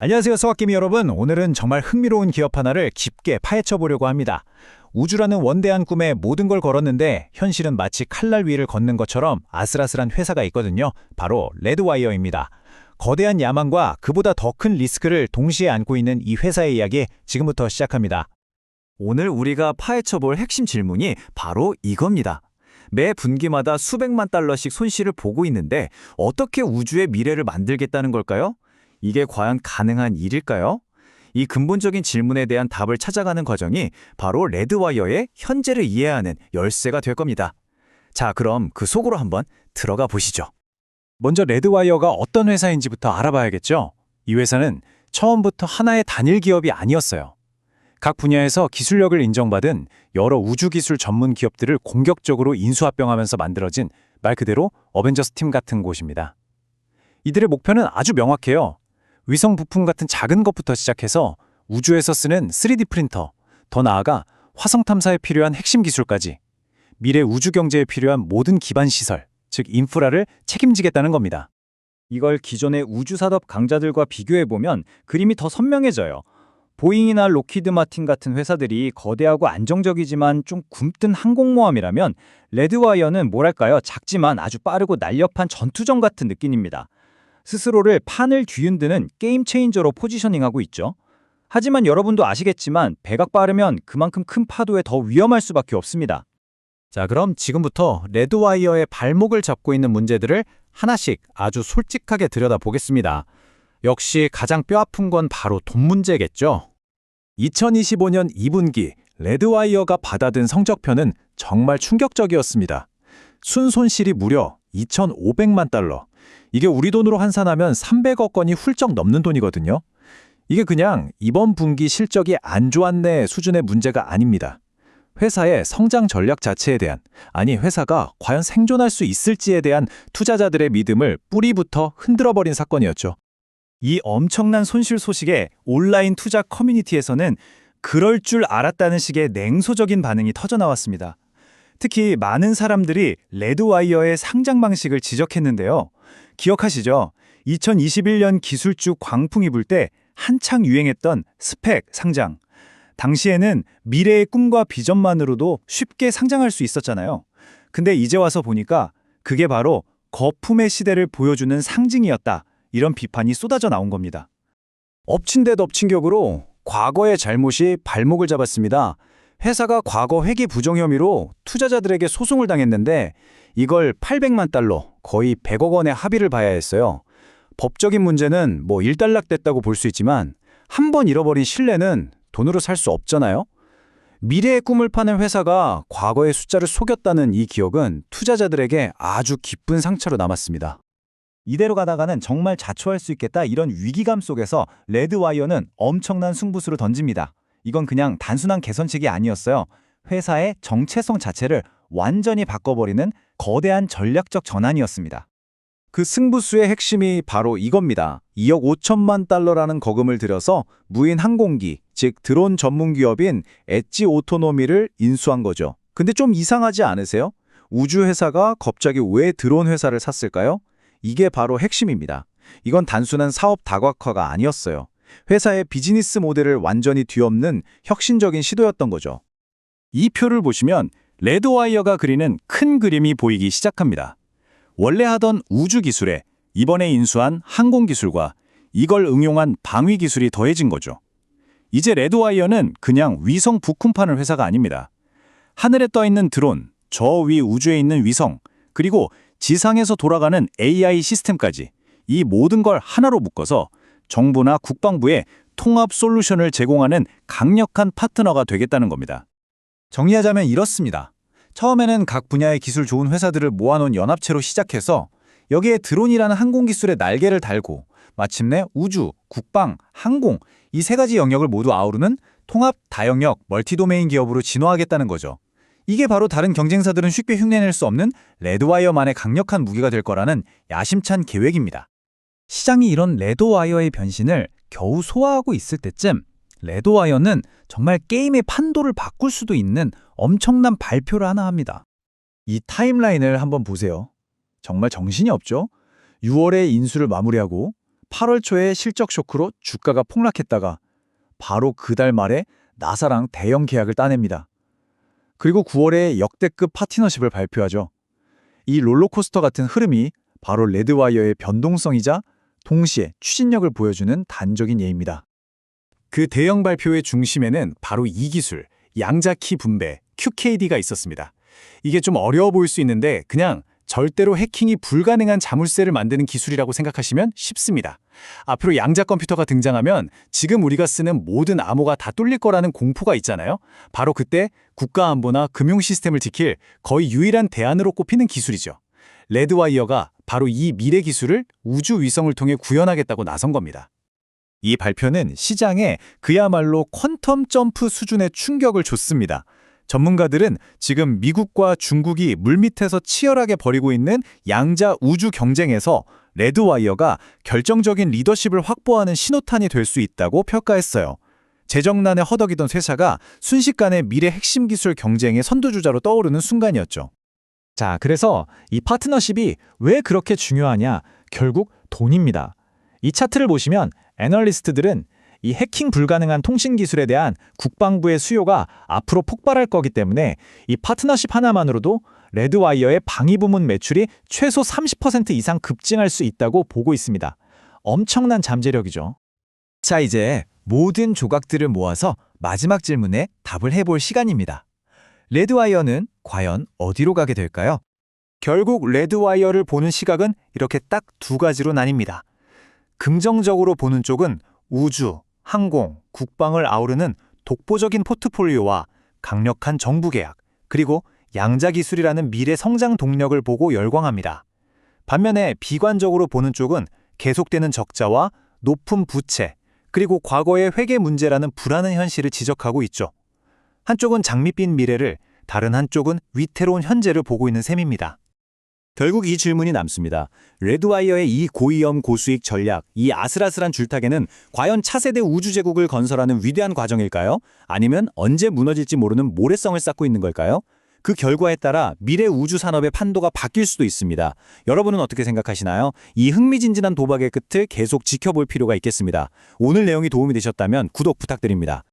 안녕하세요, 수학개미 여러분. 오늘은 정말 흥미로운 기업 하나를 깊게 파헤쳐 보려고 합니다. 우주라는 원대한 꿈에 모든 걸 걸었는데 현실은 마치 칼날 위를 걷는 것처럼 아슬아슬한 회사가 있거든요. 바로 레드와이어입니다. 거대한 야망과 그보다 더 큰 리스크를 동시에 안고 있는 이 회사의 이야기 지금부터 시작합니다. 오늘 우리가 파헤쳐 볼 핵심 질문이 바로 이겁니다. 매 분기마다 수백만 달러씩 손실을 보고 있는데 어떻게 우주의 미래를 만들겠다는 걸까요? 이게 과연 가능한 일일까요? 이 근본적인 질문에 대한 답을 찾아가는 과정이 바로 레드와이어의 현재를 이해하는 열쇠가 될 겁니다. 자, 그럼 그 속으로 한번 들어가 보시죠. 먼저 레드와이어가 어떤 회사인지부터 알아봐야겠죠. 이 회사는 처음부터 하나의 단일 기업이 아니었어요. 각 분야에서 기술력을 인정받은 여러 우주기술 전문 기업들을 공격적으로 인수합병하면서 만들어진 말 그대로 어벤져스 팀 같은 곳입니다. 이들의 목표는 아주 명확해요. 위성 부품 같은 작은 것부터 시작해서 우주에서 쓰는 3D 프린터, 더 나아가 화성 탐사에 필요한 핵심 기술까지 미래 우주 경제에 필요한 모든 기반 시설, 즉 인프라를 책임지겠다는 겁니다. 이걸 기존의 우주 산업 강자들과 비교해 보면 그림이 더 선명해져요. 보잉이나 로키드 마틴 같은 회사들이 거대하고 안정적이지만 좀 굼뜬 항공모함이라면 레드와이어는 뭐랄까요 작지만 아주 빠르고 날렵한 전투정 같은 느낌입니다. 스스로를 판을 뒤흔드는 게임 체인저로 포지셔닝하고 있죠. 하지만 여러분도 아시겠지만 배가 빠르면 그만큼 큰 파도에 더 위험할 수밖에 없습니다. 자, 그럼 지금부터 레드와이어의 발목을 잡고 있는 문제들을 하나씩 아주 솔직하게 들여다보겠습니다. 역시 가장 뼈아픈 건 바로 돈 문제겠죠. 2025년 2분기 레드와이어가 받아든 성적표는 정말 충격적이었습니다. 순손실이 무려 2,500만 달러. 이게 우리 돈으로 환산하면 300억 원이 훌쩍 넘는 돈이거든요. 이게 그냥 이번 분기 실적이 안 좋았네 수준의 문제가 아닙니다. 회사의 성장 전략 자체에 대한, 아니 회사가 과연 생존할 수 있을지에 대한 투자자들의 믿음을 뿌리부터 흔들어버린 사건이었죠. 이 엄청난 손실 소식에 온라인 투자 커뮤니티에서는 그럴 줄 알았다는 식의 냉소적인 반응이 터져나왔습니다. 특히 많은 사람들이 레드와이어의 상장 방식을 지적했는데요. 기억하시죠? 2021년 기술주 광풍이 불 때 한창 유행했던 스펙 상장. 당시에는 미래의 꿈과 비전만으로도 쉽게 상장할 수 있었잖아요. 근데 이제 와서 보니까 그게 바로 거품의 시대를 보여주는 상징이었다. 이런 비판이 쏟아져 나온 겁니다. 엎친 데 덮친 격으로 과거의 잘못이 발목을 잡았습니다. 회사가 과거 회계 부정 혐의로 투자자들에게 소송을 당했는데 이걸 800만 달러, 거의 100억 원의 합의를 봐야 했어요. 법적인 문제는 뭐 일단락됐다고 볼 수 있지만 한 번 잃어버린 신뢰는 돈으로 살 수 없잖아요. 미래의 꿈을 파는 회사가 과거의 숫자를 속였다는 이 기억은 투자자들에게 아주 깊은 상처로 남았습니다. 이대로 가다가는 정말 자초할 수 있겠다 이런 위기감 속에서 레드와이어는 엄청난 승부수를 던집니다. 이건 그냥 단순한 개선책이 아니었어요. 회사의 정체성 자체를 완전히 바꿔버리는 거대한 전략적 전환이었습니다. 그 승부수의 핵심이 바로 이겁니다. 2억 5천만 달러라는 거금을 들여서 무인 항공기, 즉 드론 전문 기업인 엣지 오토노미를 인수한 거죠. 근데 좀 이상하지 않으세요? 우주 회사가 갑자기 왜 드론 회사를 샀을까요? 이게 바로 핵심입니다. 이건 단순한 사업 다각화가 아니었어요. 회사의 비즈니스 모델을 완전히 뒤엎는 혁신적인 시도였던 거죠. 이 표를 보시면 레드와이어가 그리는 큰 그림이 보이기 시작합니다. 원래 하던 우주 기술에 이번에 인수한 항공 기술과 이걸 응용한 방위 기술이 더해진 거죠. 이제 레드와이어는 그냥 위성 부품파는 회사가 아닙니다. 하늘에 떠 있는 드론, 저 위 우주에 있는 위성, 그리고 지상에서 돌아가는 AI 시스템까지 이 모든 걸 하나로 묶어서 정부나 국방부에 통합 솔루션을 제공하는 강력한 파트너가 되겠다는 겁니다. 정리하자면 이렇습니다. 처음에는 각 분야의 기술 좋은 회사들을 모아놓은 연합체로 시작해서 여기에 드론이라는 항공 기술의 날개를 달고 마침내 우주, 국방, 항공 이 세 가지 영역을 모두 아우르는 통합 다영역 멀티도메인 기업으로 진화하겠다는 거죠. 이게 바로 다른 경쟁사들은 쉽게 흉내낼 수 없는 레드와이어만의 강력한 무기가 될 거라는 야심찬 계획입니다. 시장이 이런 레드와이어의 변신을 겨우 소화하고 있을 때쯤 레드와이어는 정말 게임의 판도를 바꿀 수도 있는 엄청난 발표를 하나 합니다. 이 타임라인을 한번 보세요. 정말 정신이 없죠? 6월에 인수를 마무리하고 8월 초에 실적 쇼크로 주가가 폭락했다가 바로 그달 말에 나사랑 대형 계약을 따냅니다. 그리고 9월에 역대급 파트너십을 발표하죠. 이 롤러코스터 같은 흐름이 바로 레드와이어의 변동성이자 동시에 추진력을 보여주는 단적인 예입니다. 그 대형 발표의 중심에는 바로 이 기술, 양자키 분배, QKD가 있었습니다. 이게 좀 어려워 보일 수 있는데 그냥 절대로 해킹이 불가능한 자물쇠를 만드는 기술이라고 생각하시면 쉽습니다. 앞으로 양자 컴퓨터가 등장하면 지금 우리가 쓰는 모든 암호가 다 뚫릴 거라는 공포가 있잖아요. 바로 그때 국가 안보나 금융 시스템을 지킬 거의 유일한 대안으로 꼽히는 기술이죠. 레드와이어가 바로 이 미래 기술을 우주 위성을 통해 구현하겠다고 나선 겁니다. 이 발표는 시장에 그야말로 퀀텀 점프 수준의 충격을 줬습니다. 전문가들은 지금 미국과 중국이 물밑에서 치열하게 벌이고 있는 양자 우주 경쟁에서 레드와이어가 결정적인 리더십을 확보하는 신호탄이 될 수 있다고 평가했어요. 재정난에 허덕이던 쇠사가 순식간에 미래 핵심 기술 경쟁의 선두주자로 떠오르는 순간이었죠. 자, 그래서 이 파트너십이 왜 그렇게 중요하냐? 결국 돈입니다. 이 차트를 보시면 애널리스트들은 이 해킹 불가능한 통신 기술에 대한 국방부의 수요가 앞으로 폭발할 거기 때문에 이 파트너십 하나만으로도 레드와이어의 방위 부문 매출이 최소 30% 이상 급증할 수 있다고 보고 있습니다. 엄청난 잠재력이죠. 자, 이제 모든 조각들을 모아서 마지막 질문에 답을 해볼 시간입니다. 레드와이어는 과연 어디로 가게 될까요? 결국 레드와이어를 보는 시각은 이렇게 딱 두 가지로 나뉩니다. 긍정적으로 보는 쪽은 우주, 항공, 국방을 아우르는 독보적인 포트폴리오와 강력한 정부 계약, 그리고 양자 기술이라는 미래 성장 동력을 보고 열광합니다. 반면에 비관적으로 보는 쪽은 계속되는 적자와 높은 부채, 그리고 과거의 회계 문제라는 불안한 현실을 지적하고 있죠. 한쪽은 장밋빛 미래를, 다른 한쪽은 위태로운 현재를 보고 있는 셈입니다. 결국 이 질문이 남습니다. 레드와이어의 이 고위험 고수익 전략, 이 아슬아슬한 줄타기는 과연 차세대 우주제국을 건설하는 위대한 과정일까요? 아니면 언제 무너질지 모르는 모래성을 쌓고 있는 걸까요? 그 결과에 따라 미래 우주 산업의 판도가 바뀔 수도 있습니다. 여러분은 어떻게 생각하시나요? 이 흥미진진한 도박의 끝을 계속 지켜볼 필요가 있겠습니다. 오늘 내용이 도움이 되셨다면 구독 부탁드립니다.